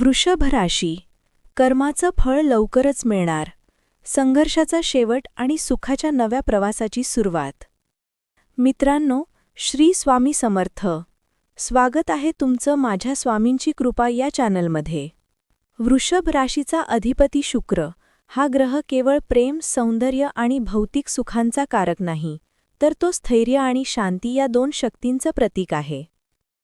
वृषभ राशी कर्माचं फळ लवकरच मिळणार. संघर्षाचा शेवट आणि सुखाच्या नव्या प्रवासाची सुरुवात. मित्रांनो श्री स्वामी समर्थ. स्वागत आहे तुमचं माझ्या स्वामींची कृपा या चॅनलमध्ये. वृषभ राशीचा अधिपती शुक्र. हा ग्रह केवळ प्रेम सौंदर्य आणि भौतिक सुखांचा कारक नाही तर तो स्थैर्य आणि शांती या दोन शक्तींचं प्रतीक आहे.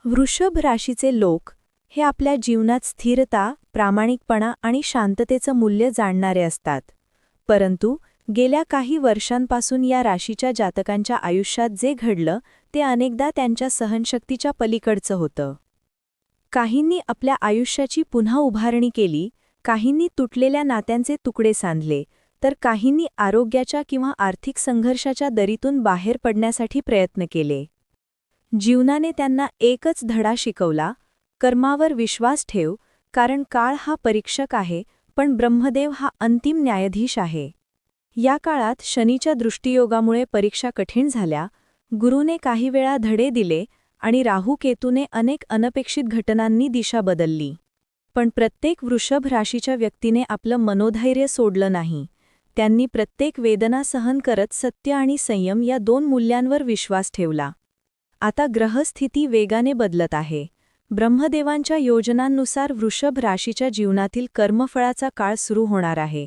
वृषभ राशीचे लोक हे आपल्या जीवनात स्थिरता प्रामाणिकपणा आणि शांततेचं मूल्य जाणणारे असतात. परंतु गेल्या काही वर्षांपासून या राशीच्या जातकांच्या आयुष्यात जे घडलं ते अनेकदा त्यांच्या सहनशक्तीच्या पलीकडचं होतं. काहींनी आपल्या आयुष्याची पुन्हा उभारणी केली काहींनी तुटलेल्या नात्यांचे तुकडे सांधले तर काहींनी आरोग्याच्या किंवा आर्थिक संघर्षाच्या दरीतून बाहेर पडण्यासाठी प्रयत्न केले. जीवनाने त्यांना एकच धडा शिकवला कर्मावर विश्वास ठेव कारण काळ हा परीक्षक आहे पण ब्रह्मदेव हा अंतिम न्यायाधीश आहे. या काळात शनीच्या दृष्टियोगामुळे परीक्षा कठीण झाल्या गुरुने काही वेळा धडे दिले आणि राहू केतूने अनेक अनपेक्षित घटनांनी दिशा बदलली. पण प्रत्येक वृषभ राशीच्या व्यक्तीने आपलं मनोधैर्य सोडलं नाही. त्यांनी प्रत्येक वेदना सहन करत सत्य आणि संयम या दोन मूल्यांवर विश्वास ठेवला. आता ग्रहस्थिती वेगाने बदलत आहे. ब्रह्मदेवांच्या योजनांनुसार वृषभ राशीच्या जीवनातील कर्मफळाचा काळ सुरू होणार आहे.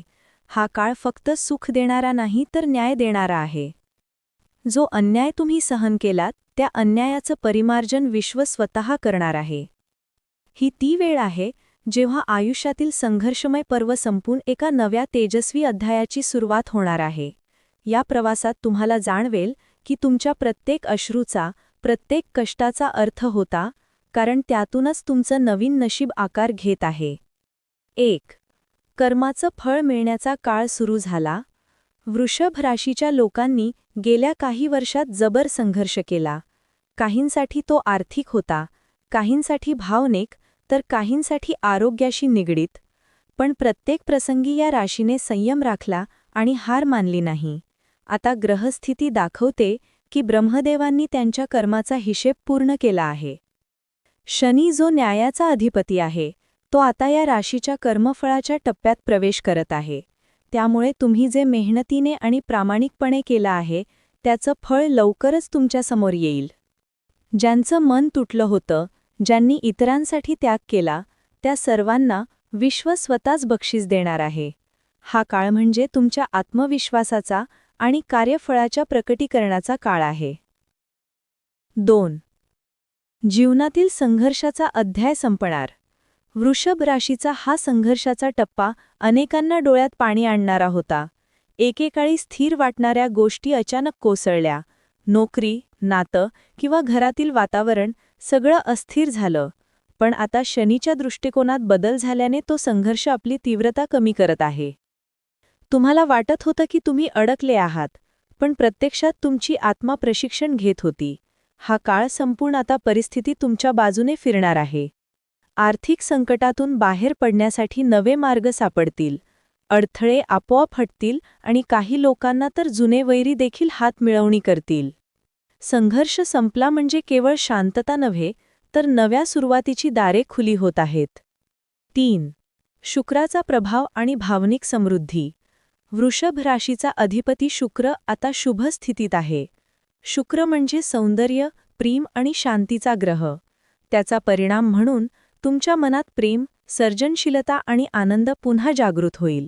हा काळ फक्त सुख देणारा नाही तर न्याय देणारा आहे. जो अन्याय तुम्ही सहन केलात त्या अन्यायाचं परिमार्जन विश्व स्वतः करणार आहे. ही ती वेळ आहे जेव्हा आयुष्यातील संघर्षमय पर्व संपून एका नव्या तेजस्वी अध्यायाची सुरुवात होणार आहे. या प्रवासात तुम्हाला जाणवेल की तुमच्या प्रत्येक अश्रूचा प्रत्येक कष्टाचा अर्थ होता कारण त्यातूनच तुमचं नवीन नशीब आकार घेत आहे. एक कर्माचं फळ मिळण्याचा काळ सुरू झाला. वृषभ राशीच्या लोकांनी गेल्या काही वर्षात जबर संघर्ष केला. काहींसाठी तो आर्थिक होता काहींसाठी भावनिक तर काहींसाठी आरोग्याशी निगडीत. पण प्रत्येक प्रसंगी या राशीने संयम राखला आणि हार मानली नाही. आता ग्रहस्थिती दाखवते की ब्रह्मदेवांनी त्यांच्या कर्माचा हिशेब पूर्ण केला आहे. शनी जो न्यायाचा अधिपती आहे तो आता या राशीच्या कर्मफळाच्या टप्प्यात प्रवेश करत आहे. त्यामुळे तुम्ही जे मेहनतीने आणि प्रामाणिकपणे केलं आहे त्याचं फळ लवकरच तुमच्यासमोर येईल. ज्यांचं मन तुटलं होतं ज्यांनी इतरांसाठी त्याग केला त्या सर्वांना विश्व स्वतःच बक्षीस देणार आहे. हा काळ म्हणजे तुमच्या आत्मविश्वासाचा आणि कार्यफळाच्या प्रकटीकरणाचा काळ आहे. दोन जीवनातील संघर्षाचा अध्याय संपणार. वृषभ राशीचा हा संघर्षाचा टप्पा अनेकांना डोळ्यात पाणी आणणारा होता. एकेकाळी स्थिर वाटणाऱ्या गोष्टी अचानक कोसळल्या. नोकरी नातं किंवा घरातील वातावरण सगळं अस्थिर झालं. पण आता शनीच्या दृष्टिकोनात बदल झाल्याने तो संघर्ष आपली तीव्रता कमी करत आहे. तुम्हाला वाटत होतं की तुम्ही अडकले आहात पण प्रत्यक्षात तुमची आत्मा प्रशिक्षण घेत होती. हा काळ संपूर्ण आता परिस्थिती तुमच्या बाजूने फिरणार आहे. आर्थिक संकटातून बाहेर पडण्यासाठी नवे मार्ग सापडतील. अडथळे आपोआप हटतील आणि काही लोकांना तर जुने वैरी देखील हात मिळवणी करतील. संघर्ष संपला म्हणजे केवळ शांतता नव्हे तर नव्या सुरुवातीची दारे खुली होत आहेत. तीन. शुक्राचा प्रभाव आणि भावनिक समृद्धी. वृषभ राशीचा अधिपती शुक्र आता शुभ स्थितीत आहे. शुक्र म्हणजे सौंदर्य प्रेम आणि शांतीचा ग्रह. त्याचा परिणाम म्हणून तुमच्या मनात प्रेम सर्जनशीलता आणि आनंद पुन्हा जागृत होईल.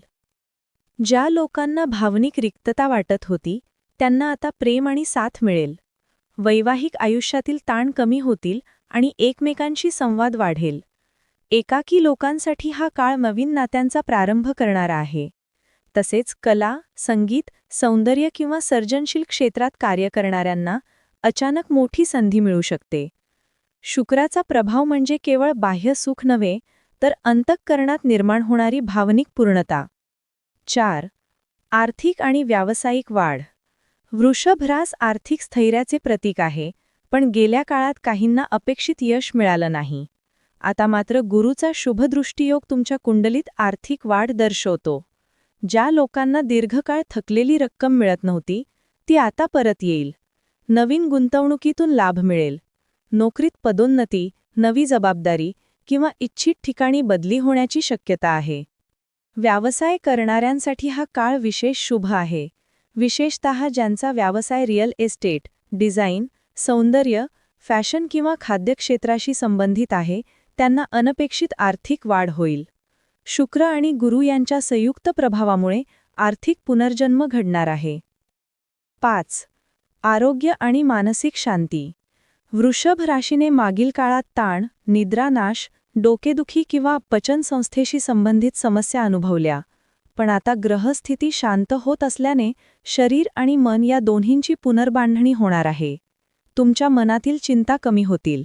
ज्या लोकांना भावनिक रिक्तता वाटत होती त्यांना आता प्रेम आणि साथ मिळेल. वैवाहिक आयुष्यातील ताण कमी होतील आणि एकमेकांशी संवाद वाढेल. एकाकी लोकांसाठी हा काळ नवीन नात्यांचा प्रारंभ करणारा आहे. तसेच कला संगीत सौंदर्य किंवा सर्जनशील क्षेत्रात कार्य करणाऱ्यांना अचानक मोठी संधी मिळू शकते. शुक्राचा प्रभाव म्हणजे केवळ बाह्य सुख नव्हे तर अंतःकरणात निर्माण होणारी भावनिक पूर्णता. चार. आर्थिक आणि व्यावसायिक वाढ. वृषभरास आर्थिक स्थैर्याचे प्रतीक आहे पण गेल्या काळात काहींना अपेक्षित यश मिळालं नाही. आता मात्र गुरुचा शुभदृष्टीयोग तुमच्या कुंडलीत आर्थिक वाढ दर्शवतो. ज्या लोकांना दीर्घकाळ थकलेली रक्कम मिळत नव्हती ती आता परत येईल. नवीन गुंतवणुकीतून लाभ मिळेल. नोकरीत पदोन्नती नवी जबाबदारी किंवा इच्छित ठिकाणी बदली होण्याची शक्यता आहे. व्यवसाय करणाऱ्यांसाठी हा काळ विशेष शुभ आहे. विशेषत ज्यांचा व्यवसाय रिअल एस्टेट डिझाईन सौंदर्य फॅशन किंवा खाद्यक्षेत्राशी संबंधित आहे त्यांना अनपेक्षित आर्थिक वाढ होईल. शुक्र आणि गुरु यांच्या संयुक्त प्रभावामुळे आर्थिक पुनर्जन्म घडणार आहे. पाच. आरोग्य आणि मानसिक शांती. वृषभ राशीने मागील काळात ताण निद्रानाश डोकेदुखी किंवा पचनसंस्थेशी संबंधित समस्या अनुभवल्या. पण आता ग्रहस्थिती शांत होत असल्याने शरीर आणि मन या दोन्हींची पुनर्बांधणी होणार आहे. तुमच्या मनातील चिंता कमी होतील.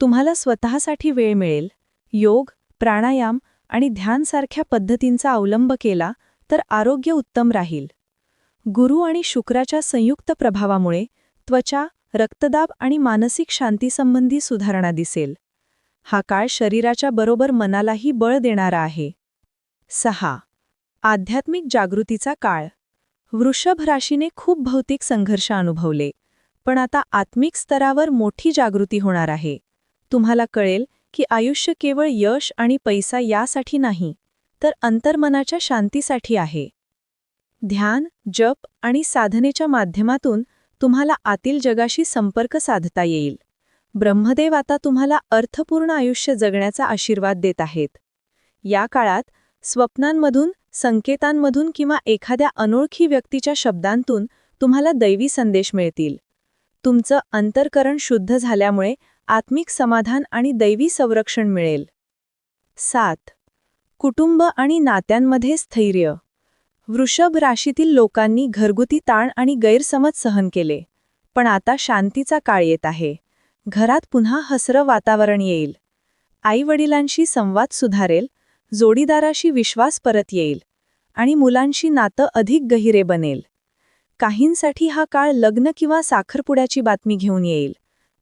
तुम्हाला स्वतःसाठी वेळ मिळेल. योग प्राणायाम आणि ध्यानसारख्या पद्धतींचा अवलंब केला तर आरोग्य उत्तम राहील. गुरु आणि शुक्राच्या संयुक्त प्रभावामुळे त्वचा रक्तदाब आणि मानसिक शांतीसंबंधी सुधारणा दिसेल. हा काळ शरीराच्या बरोबर मनालाही बळ देणारा आहे. सहा. आध्यात्मिक जागृतीचा काळ. वृषभ राशीने खूप भौतिक संघर्ष अनुभवले पण आता आत्मिक स्तरावर मोठी जागृती होणार आहे. तुम्हाला कळेल की आयुष्य केवळ यश आणि पैसा यासाठी नाही तर अंतर्मनाच्या शांतीसाठी आहे. ध्यान जप आणि साधनेच्या माध्यमातून तुम्हाला आतील जगाशी संपर्क साधता येईल. ब्रह्मदेव आता तुम्हाला अर्थपूर्ण आयुष्य जगण्याचा आशीर्वाद देत आहेत. या काळात स्वप्नांमधून संकेतांमधून किंवा एखाद्या अनोळखी व्यक्तीच्या शब्दांतून तुम्हाला दैवी संदेश मिळतील. तुमचं अंतर्करण शुद्ध झाल्यामुळे आत्मिक समाधान आणि दैवी संरक्षण मिळेल. सात. कुटुंब आणि नात्यांमध्ये स्थैर्य. वृषभ राशीतील लोकांनी घरगुती ताण आणि गैरसमज सहन केले पण आता शांतीचा काळ येत आहे. घरात पुन्हा हसरं वातावरण येईल. आईवडिलांशी संवाद सुधारेल जोडीदाराशी विश्वास परत येईल आणि मुलांशी नातं अधिक गहिरे बनेल. काहींसाठी हा काळ लग्न किंवा साखरपुड्याची बातमी घेऊन येईल.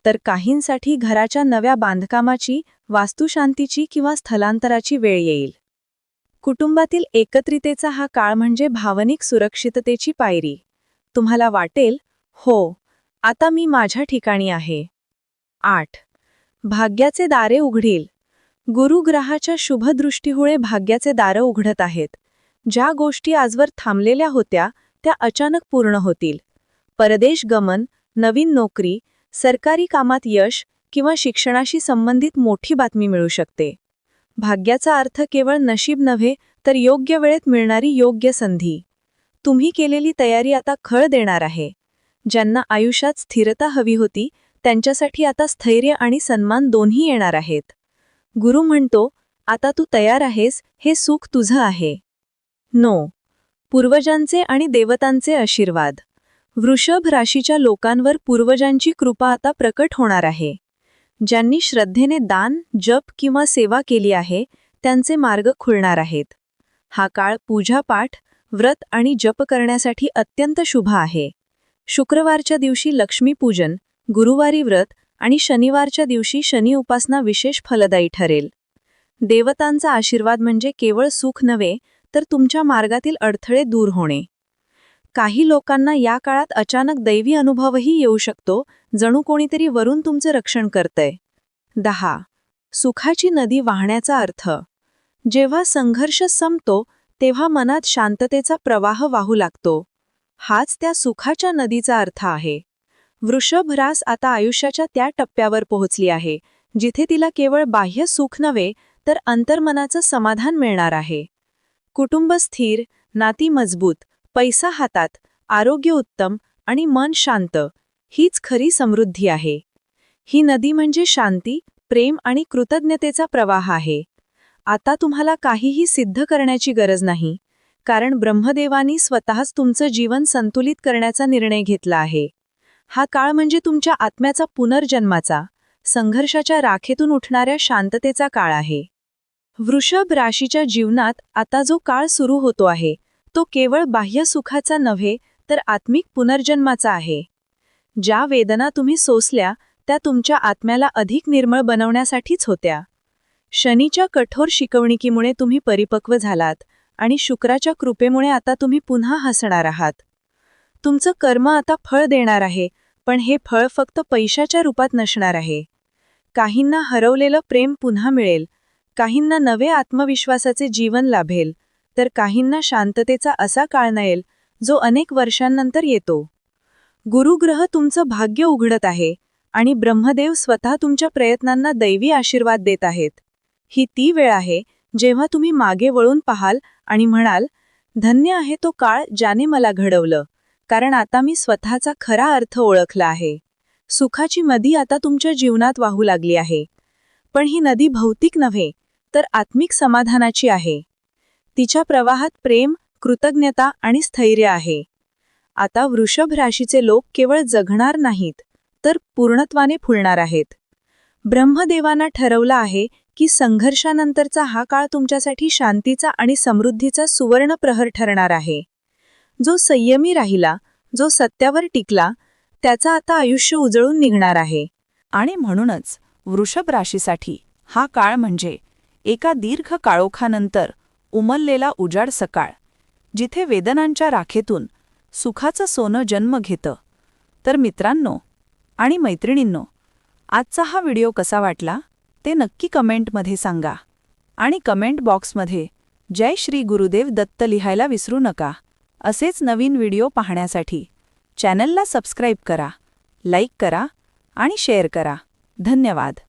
तर काहींसाठी घराच्या नव्या बांधकामाची वास्तुशांतीची किंवा स्थलांतराची वेळ येईल. कुटुंबातील एकत्रितेचा हा काळ म्हणजे भावनिक सुरक्षिततेची पायरी. तुम्हाला वाटेल हो आता मी माझ्या ठिकाणी आहे. आठ. भाग्याचे दारे उघडील. गुरुग्रहाच्या शुभदृष्टीमुळे भाग्याचे दारं उघडत आहेत. ज्या गोष्टी आजवर थांबलेल्या होत्या त्या अचानक पूर्ण होतील. परदेश गमन नवीन नोकरी सरकारी कामात यश किंवा शिक्षणाशी संबंधित मोठी बातमी मिळू शकते. भाग्याचा अर्थ केवळ नशीब नव्हे तर योग्य वेळेत मिळणारी योग्य संधी. तुम्ही केलेली तयारी आता खळ देणार आहे. ज्यांना आयुष्यात स्थिरता हवी होती त्यांच्यासाठी आता स्थैर्य आणि सन्मान दोन्ही येणार आहेत. गुरु म्हणतो आता तू तयार आहेस हे सुख तुझं आहे. नो पूर्वजांचे आणि देवतांचे आशीर्वाद. वृषभ राशीच्या लोकांवर पूर्वजांची कृपा आता प्रकट होणार आहे. ज्यांनी श्रद्धेने दान जप किंवा सेवा केली आहे त्यांचे मार्ग खुलणार आहेत. हा काळ पूजापाठ व्रत आणि जप करण्यासाठी अत्यंत शुभ आहे. शुक्रवारच्या दिवशी लक्ष्मीपूजन गुरुवारी व्रत आणि शनिवारच्या दिवशी शनी उपासना विशेष फलदायी ठरेल. देवतांचा आशीर्वाद म्हणजे केवळ सुख नव्हे तर तुमच्या मार्गातील अडथळे दूर होणे. काही लोकांना या काळात अचानक दैवी अनुभवही येऊ शकतो जणू कोणीतरी वरून तुमचं रक्षण करतंय. दहा. सुखाची नदी वाहण्याचा अर्थ. जेव्हा संघर्ष संपतो तेव्हा मनात शांततेचा प्रवाह वाहू लागतो. हाच त्या सुखाच्या नदीचा अर्थ आहे. वृषभ रास आता आयुष्याच्या त्या टप्प्यावर पोहोचली आहे जिथे तिला केवळ बाह्य सुख नव्हे तर अंतर्मनाचं समाधान मिळणार आहे. कुटुंब स्थिर नाती मजबूत पैसा हातात आरोग्य उत्तम आणि मन शांत हीच खरी समृद्धी आहे. ही नदी म्हणजे शांती प्रेम आणि कृतज्ञतेचा प्रवाह आहे. आता तुम्हाला काहीही सिद्ध करण्याची गरज नाही कारण ब्रह्मदेवानी स्वतःच तुमचं जीवन संतुलित करण्याचा निर्णय घेतला आहे. हा काळ म्हणजे तुमच्या आत्म्याचा पुनर्जन्माचा संघर्षाच्या राखेतून उठणाऱ्या शांततेचा काळ आहे. वृषभ राशीच्या जीवनात आता जो काळ सुरू होतो आहे तो केवळ बाह्य सुखाचा नव्हे तर आत्मिक पुनर्जन्माचा आहे. ज्या वेदना तुम्ही सोसल्या त्या तुमच्या आत्म्याला अधिक निर्मळ बनवण्यासाठीच होत्या. शनीच्या कठोर शिकवणुकीमुळे तुम्ही परिपक्व झालात आणि शुक्राच्या कृपेमुळे आता तुम्ही पुन्हा हसणार आहात. तुमचं कर्म आता फळ देणार आहे पण हे फळ फक्त पैशाच्या रूपात नसणार आहे. काहींना हरवलेलं प्रेम पुन्हा मिळेल काहींना नवे आत्मविश्वासाचे जीवन लाभेल तर काहींना शांततेचा असा काळ नयेल जो अनेक वर्षांनंतर येतो. गुरुग्रह तुमचं भाग्य उघडत आहे आणि ब्रह्मदेव स्वतः तुमच्या प्रयत्नांना दैवी आशीर्वाद देत आहेत. ही ती वेळ आहे जेव्हा तुम्ही मागे वळून पाहाल आणि म्हणाल धन्य आहे तो काळ ज्याने मला घडवलं कारण आता मी स्वतःचा खरा अर्थ ओळखला आहे. सुखाची नदी आता तुमच्या जीवनात वाहू लागली आहे. पण ही नदी भौतिक नव्हे तर आत्मिक समाधानाची आहे. तिच्या प्रवाहात प्रेम कृतज्ञता आणि स्थैर्य आहे. आता वृषभ राशीचे लोक केवळ जगणार नाहीत तर पूर्णत्वाने फुलणार आहेत. ब्रह्मदेवांना ठरवलं आहे की संघर्षानंतरचा हा काळ तुमच्यासाठी शांतीचा आणि समृद्धीचा सुवर्ण प्रहर ठरणार आहे. जो संयमी राहिला जो सत्यावर टिकला त्याचा आता आयुष्य उजळून निघणार आहे. आणि म्हणूनच वृषभ राशीसाठी हा काळ म्हणजे एका दीर्घ काळोखानंतर उमललेला उजाड सकाळ. जिथे वेदनांच्या राखेतून सुखाचं सोनं जन्म घेतं. तर मित्रांनो आणि मैत्रिणींनो आजचा हा व्हिडिओ कसा वाटला ते नक्की कमेंटमध्ये सांगा. आणि कमेंट बॉक्समध्ये जय श्री गुरुदेव दत्त लिहायला विसरू नका असेच नवीन व्हिडिओ पाहण्यासाठी चॅनलला सबस्क्राईब करा लाईक करा आणि शेअर करा. धन्यवाद.